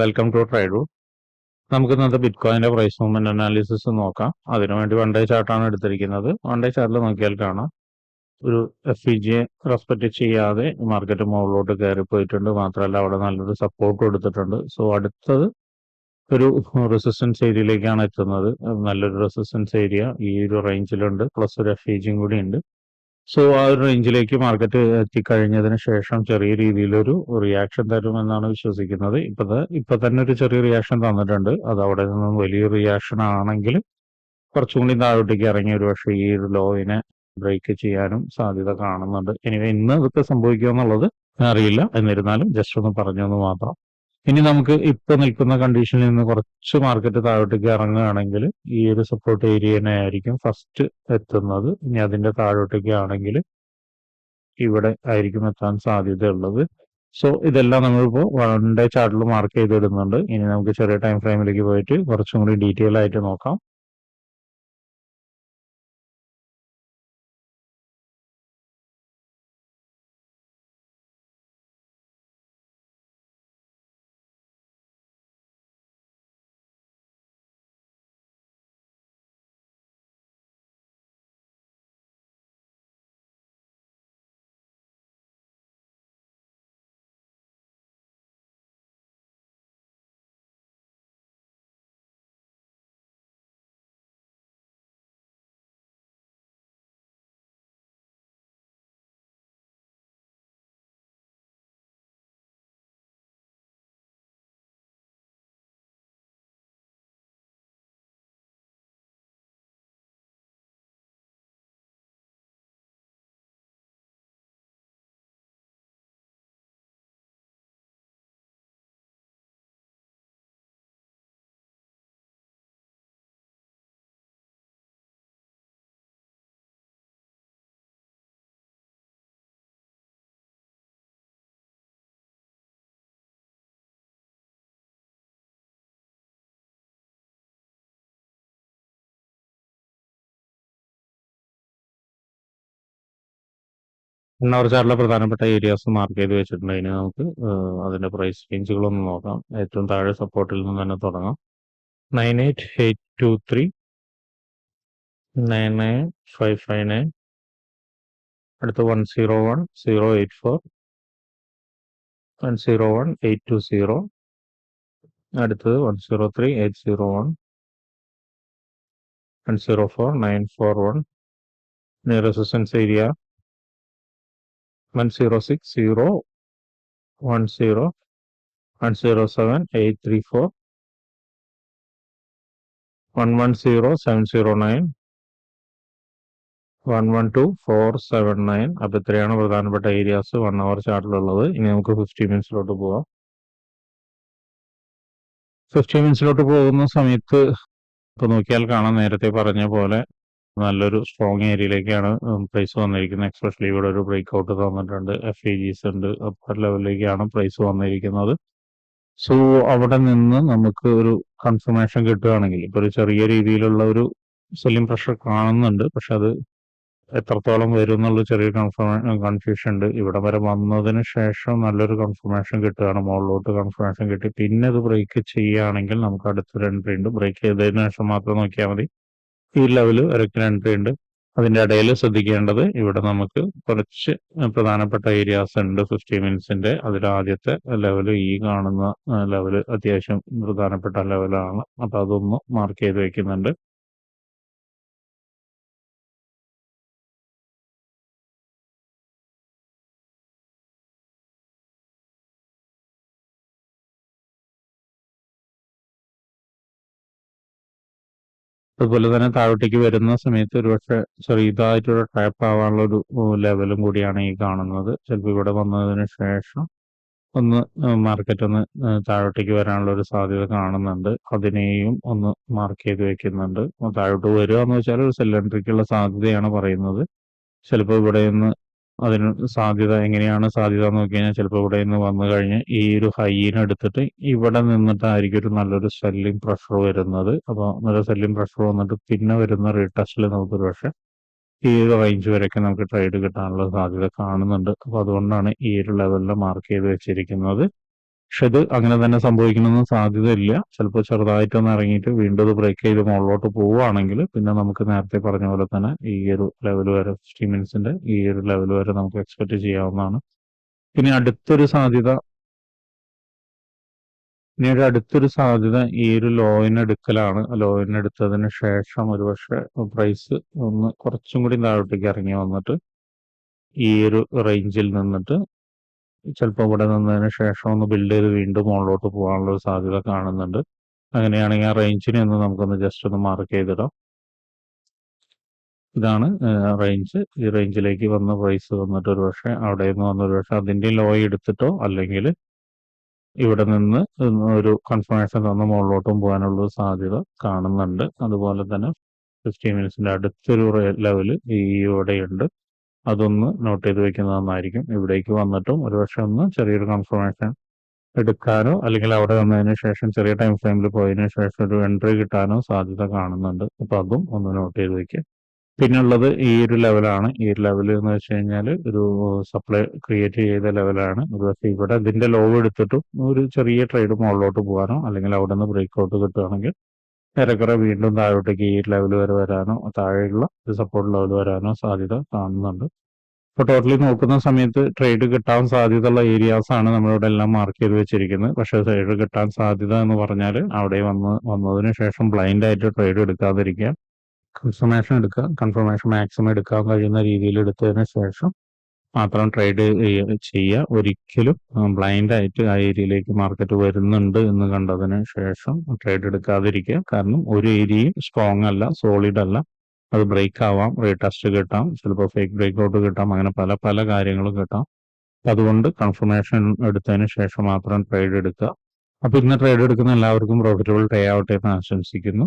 Welcome to trade നമുക്ക് ഇന്നത്തെ bit കോയിന്റെ പ്രൈസ് മൂവ്മെന്റ് അനാലിസിസ് നോക്കാം അതിനുവേണ്ടി വൺ ഡേ ചാർട്ടാണ് എടുത്തിരിക്കുന്നത്. വൺ ഡേ ചാർട്ടിൽ നോക്കിയാൽ കാണാം. ഒരു എഫ് ഇ ജിയെ റെസ്പെക്ട് ചെയ്യാതെ മാർക്കറ്റ് മുകളിലോട്ട് കയറി പോയിട്ടുണ്ട് മാത്രമല്ല അവിടെ നല്ലൊരു സപ്പോർട്ട് കൊടുത്തിട്ടുണ്ട്. സോ അടുത്തത് ഒരു റെസിസ്റ്റൻസ് ഏരിയയിലേക്കാണ് എത്തുന്നത്. നല്ലൊരു റെസിസ്റ്റൻസ് ഏരിയ ഈ ഒരു റേഞ്ചിലുണ്ട് പ്ലസ് ഒരു എഫ് ഇ ജിയും കൂടി ഉണ്ട്. സോ ആ ഒരു റേഞ്ചിലേക്ക് മാർക്കറ്റ് എത്തിക്കഴിഞ്ഞതിന് ശേഷം ചെറിയ രീതിയിലൊരു റിയാക്ഷൻ തരുമെന്നാണ് വിശ്വസിക്കുന്നത്. ഇപ്പത് ഇപ്പൊ തന്നെ ഒരു ചെറിയ റിയാക്ഷൻ തന്നിട്ടുണ്ട്. അത് അവിടെ നിന്നും വലിയ റിയാക്ഷൻ ആണെങ്കിൽ കുറച്ചും കൂടി താഴോട്ടേക്ക് ഇറങ്ങി ഒരു പക്ഷേ ഈ ഒരു ലോയിനെ ബ്രേക്ക് ചെയ്യാനും സാധ്യത കാണുന്നുണ്ട്. ഇനി ഇന്ന് ഇതൊക്കെ സംഭവിക്കുക എന്നുള്ളത് അറിയില്ല. എന്നിരുന്നാലും ജസ്റ്റ് ഒന്ന് പറഞ്ഞു എന്ന് മാത്രം. ഇനി നമുക്ക് ഇപ്പൊ നിൽക്കുന്ന കണ്ടീഷനിൽ നിന്ന് കുറച്ച് മാർക്കറ്റ് താഴോട്ടേക്ക് ഇറങ്ങുകയാണെങ്കിൽ ഈ ഒരു സപ്പോർട്ട് ഏരിയനെ ആയിരിക്കും ഫസ്റ്റ് എത്തുന്നത്. ഇനി അതിന്റെ താഴോട്ടേക്ക് ആണെങ്കിൽ ഇവിടെ ആയിരിക്കും എത്താൻ സാധ്യതയുള്ളത്. സോ ഇതെല്ലാം നമ്മളിപ്പോൾ വൺ ഡേ ചാർട്ടിൽ മാർക്ക് ചെയ്തിടുന്നുണ്ട്. ഇനി നമുക്ക് ചെറിയ ടൈം ഫ്രെയിമിലേക്ക് പോയിട്ട് കുറച്ചും കൂടി ഡീറ്റെയിൽ ആയിട്ട് നോക്കാം. ചാർട്ടിലെ പ്രധാനപ്പെട്ട ഏരിയാസ് മാർക്ക് ചെയ്ത് വെച്ചിട്ടുണ്ട്. ഇനി നമുക്ക് അതിന്റെ പ്രൈസ് റേഞ്ചുകളൊന്ന് നോക്കാം. ഏറ്റവും താഴെ സപ്പോർട്ടിൽ നിന്ന് തന്നെ തുടങ്ങാം. Nine eight eight two three nine nine five five nine അടുത്ത് one zero one zero eight four one zero one eight two zero അടുത്തത് one zero three eight zero one one zero four nine four one resistance area one zero six zero one zero one zero seven eight three four one one zero seven zero nine one one two four seven nine അപ്പം ഇത്രയാണ് പ്രധാനപ്പെട്ട areas one hour ചാർട്ടിലുള്ളത് ഇനി നമുക്ക് fifty മിനിറ്റ്സിലോട്ട് പോവാം. Fifty മിനിറ്റ്സിലോട്ട് പോകുന്ന സമയത്ത് ഇപ്പൊ നോക്കിയാൽ കാണാം നേരത്തെ പറഞ്ഞ പോലെ നല്ലൊരു സ്ട്രോങ് ഏരിയയിലേക്കാണ് പ്രൈസ് വന്നിരിക്കുന്നത്. എക്സ്പെഷ്യലി ഇവിടെ ഒരു ബ്രേക്ക് ഔട്ട് തന്നിട്ടുണ്ട്. എഫ് എ ജിസ് ഉണ്ട്. അപ്പർ ലെവലിലേക്കാണ് പ്രൈസ് വന്നിരിക്കുന്നത്. സോ അവിടെ നിന്ന് നമുക്ക് ഒരു കൺഫർമേഷൻ കിട്ടുകയാണെങ്കിൽ ഇപ്പൊ ഒരു ചെറിയ രീതിയിലുള്ള ഒരു സെല്ലിംഗ് പ്രഷർ കാണുന്നുണ്ട്. പക്ഷെ അത് എത്രത്തോളം വരും എന്നുള്ള ചെറിയ കൺഫർമേഷൻ കൺഫ്യൂഷൻ ഉണ്ട്. ഇവിടെ വരെ വന്നതിന് ശേഷം നല്ലൊരു കൺഫർമേഷൻ കിട്ടുകയാണ്. മുകളിലോട്ട് കൺഫർമേഷൻ കിട്ടി. പിന്നെ അത് ബ്രേക്ക് ചെയ്യുകയാണെങ്കിൽ നമുക്ക് അടുത്തൊരു എൻട്രി ഉണ്ട്. ബ്രേക്ക് ചെയ്തതിന് ശേഷം മാത്രം നോക്കിയാൽ മതി. ഈ ലെവൽ വരയ്ക്കാൻ എൻട്രി ഉണ്ട്. അതിന്റെ ഇടയിൽ ശ്രദ്ധിക്കേണ്ടത് ഇവിടെ നമുക്ക് കുറച്ച് പ്രധാനപ്പെട്ട ഏരിയാസ് ഉണ്ട്. ഫിഫ്റ്റി മിനിറ്റ്സിന്റെ അതിൽ ആദ്യത്തെ ലെവൽ ഈ കാണുന്ന ലെവൽ അത്യാവശ്യം പ്രധാനപ്പെട്ട ലെവലാണ് അപ്പൊ അതൊന്ന് മാർക്ക് ചെയ്ത് വെക്കുന്നുണ്ട്. അതുപോലെ തന്നെ താഴോട്ടേക്ക് വരുന്ന സമയത്ത് ഒരുപക്ഷെ ചെറിയതായിട്ടൊരു ട്രാപ്പ് ആവാനുള്ള ഒരു ലെവലും കൂടിയാണ് ഈ കാണുന്നത്. ചിലപ്പോൾ ഇവിടെ വന്നതിന് ശേഷം ഒന്ന് മാർക്കറ്റ് ഒന്ന് താഴോട്ടേക്ക് വരാനുള്ള ഒരു സാധ്യത കാണുന്നുണ്ട്. അതിനെയും ഒന്ന് മാർക്ക് ചെയ്ത് വെക്കുന്നുണ്ട്. താഴോട്ട് വരിക എന്ന് വെച്ചാൽ ഒരു സെല്ലൻട്രിക്കുള്ള സാധ്യതയാണ് പറയുന്നത്. ചിലപ്പോൾ ഇവിടെ നിന്ന് അതിന് സാധ്യത എങ്ങനെയാണ് സാധ്യത എന്ന് നോക്കി കഴിഞ്ഞാൽ ചിലപ്പോൾ ഇവിടെ നിന്ന് വന്നു കഴിഞ്ഞ് ഈ ഒരു ഹൈന എടുത്തിട്ട് ഇവിടെ നിന്നിട്ടായിരിക്കും ഒരു നല്ലൊരു സെല്ലിംഗ് പ്രഷർ വരുന്നത്. അപ്പോൾ നല്ല സെല്ലിംഗ് പ്രഷർ വന്നിട്ട് പിന്നെ വരുന്ന റീടെസ്റ്റിൽ നമുക്ക് പക്ഷേ ഈ ഒരു റേഞ്ച് വരെയൊക്കെ നമുക്ക് ട്രേഡ് കിട്ടാനുള്ള സാധ്യത കാണുന്നുണ്ട്. അപ്പോൾ അതുകൊണ്ടാണ് ഈ ഒരു ലെവലിൽ മാർക്ക് ചെയ്ത് വെച്ചിരിക്കുന്നത്. പക്ഷെ ഇത് അങ്ങനെ തന്നെ സംഭവിക്കണമെന്ന് സാധ്യതയില്ല. ചിലപ്പോൾ ചെറുതായിട്ടൊന്ന് ഇറങ്ങിയിട്ട് വീണ്ടും അത് ബ്രേക്ക് ചെയ്ത് മുകളിലോട്ട് പോവുകയാണെങ്കിൽ പിന്നെ നമുക്ക് നേരത്തെ പറഞ്ഞ പോലെ തന്നെ ഈ ഒരു ലെവൽ വരെ ഫിഫ്റ്റി മിനിറ്റ്സിന്റെ ഈ ഒരു ലെവൽ വരെ നമുക്ക് എക്സ്പെക്ട് ചെയ്യാവുന്നതാണ്. ഇനി അടുത്തൊരു സാധ്യത ഇനി ഒരു അടുത്തൊരു സാധ്യത ഈ ഒരു ലോയിന് എടുക്കലാണ്. ലോയിന് എടുത്തതിന് ശേഷം ഒരുപക്ഷെ പ്രൈസ് ഒന്ന് കുറച്ചും കൂടി താഴോട്ടേക്ക് ഇറങ്ങി വന്നിട്ട് ഈ ഒരു റേഞ്ചിൽ നിന്നിട്ട് ചിലപ്പോൾ ഇവിടെ നിന്നതിന് ശേഷം ഒന്ന് ബിൽഡ് ചെയ്ത് വീണ്ടും മുകളിലോട്ട് പോകാനുള്ള ഒരു സാധ്യത കാണുന്നുണ്ട്. അങ്ങനെയാണെങ്കിൽ ആ റേഞ്ചിനെ ഒന്ന് നമുക്കൊന്ന് ജസ്റ്റ് ഒന്ന് മാർക്ക് ചെയ്തിടാം. ഇതാണ് റേഞ്ച് ഈ റേഞ്ചിലേക്ക് വന്ന പ്രൈസ് വന്നിട്ട് ഒരു പക്ഷേ അവിടെ നിന്ന് വന്ന പക്ഷേ അതിന്റെ ലോ എടുത്തിട്ടോ അല്ലെങ്കിൽ ഇവിടെ നിന്ന് ഒരു കൺഫർമേഷൻ തന്ന മുകളിലോട്ടും പോകാനുള്ള സാധ്യത കാണുന്നുണ്ട്. അതുപോലെ തന്നെ ഫിഫ്റ്റി മിനിറ്റ്സിന്റെ അടുത്തൊരു ലെവൽ ഈ ഇവിടെയുണ്ട് അതൊന്ന് നോട്ട് ചെയ്ത് വെക്കുന്നത് നന്നായിരിക്കും. ഇവിടേക്ക് വന്നിട്ടും ഒരുപക്ഷെ ഒന്ന് ചെറിയൊരു കൺഫർമേഷൻ എടുക്കാനോ അല്ലെങ്കിൽ അവിടെ വന്നതിന് ശേഷം ചെറിയ ടൈം ഫ്രെയിമിൽ പോയതിന് ശേഷം ഒരു എൻട്രി കിട്ടാനോ സാധ്യത കാണുന്നുണ്ട്. അപ്പൊ അതും ഒന്ന് നോട്ട് ചെയ്ത് വെക്കുക. പിന്നുള്ളത് ഈ ഒരു ലെവലാണ് ഈ ഒരു ലെവൽ എന്ന് വെച്ച് കഴിഞ്ഞാൽ ഒരു സപ്ലൈ ക്രിയേറ്റ് ചെയ്ത ലെവലാണ് ഒരുപക്ഷെ ഇവിടെ ഇതിന്റെ ലോ എടുത്തിട്ടും ഒരു ചെറിയ ട്രേഡ് മുകളിലോട്ട് പോകാനോ അല്ലെങ്കിൽ അവിടെ നിന്ന് ബ്രേക്ക് ഔട്ട് കിട്ടുകയാണെങ്കിൽ ഏറെക്കുറെ വീണ്ടും താഴോട്ടേക്ക് ഈ ലെവൽ വരെ വരാനോ താഴെയുള്ള സപ്പോർട്ട് ലെവൽ വരാനോ സാധ്യത കാണുന്നുണ്ട്. ഇപ്പോൾ ടോട്ടലി നോക്കുന്ന സമയത്ത് ട്രേഡ് കിട്ടാൻ സാധ്യതയുള്ള ഏരിയാസ് ആണ് നമ്മളിവിടെ എല്ലാം മാർക്ക് ചെയ്ത് വെച്ചിരിക്കുന്നത്. പക്ഷെ ട്രേഡ് കിട്ടാൻ സാധ്യത എന്ന് പറഞ്ഞാൽ അവിടെ വന്ന് വന്നതിന് ശേഷം ബ്ലൈൻഡ് ആയിട്ട് ട്രേഡ് എടുക്കാതിരിക്കുക കൺഫർമേഷൻ എടുക്കുക കൺഫർമേഷൻ മാക്സിമം എടുക്കാൻ കഴിയുന്ന രീതിയിൽ എടുത്തതിന് ശേഷം മാത്രം ട്രേഡ് ചെയ്യുക ഒരിക്കലും ബ്ലൈൻഡ് ആയിട്ട് ആ ഏരിയയിലേക്ക് മാർക്കറ്റ് വരുന്നുണ്ട് എന്ന് കണ്ടതിന് ശേഷം ട്രേഡ് എടുക്കാതിരിക്കുക. കാരണം ഒരു ഏരിയയും സ്ട്രോങ് അല്ല സോളിഡ് അല്ല. അത് ബ്രേക്ക് ആവാം റീടെസ്റ്റ് കിട്ടാം ചിലപ്പോൾ ഫേക്ക് ബ്രേക്ക് ഔട്ട് കിട്ടാം അങ്ങനെ പല പല കാര്യങ്ങളും കിട്ടാം. അതുകൊണ്ട് കൺഫർമേഷൻ എടുത്തതിന് ശേഷം മാത്രം ട്രേഡ് എടുക്കുക. അപ്പൊ ഇന്ന് ട്രേഡ് എടുക്കുന്ന എല്ലാവർക്കും പ്രോഫിറ്റബിൾ ഡേ ആവട്ടെ എന്ന് ആശംസിക്കുന്നു.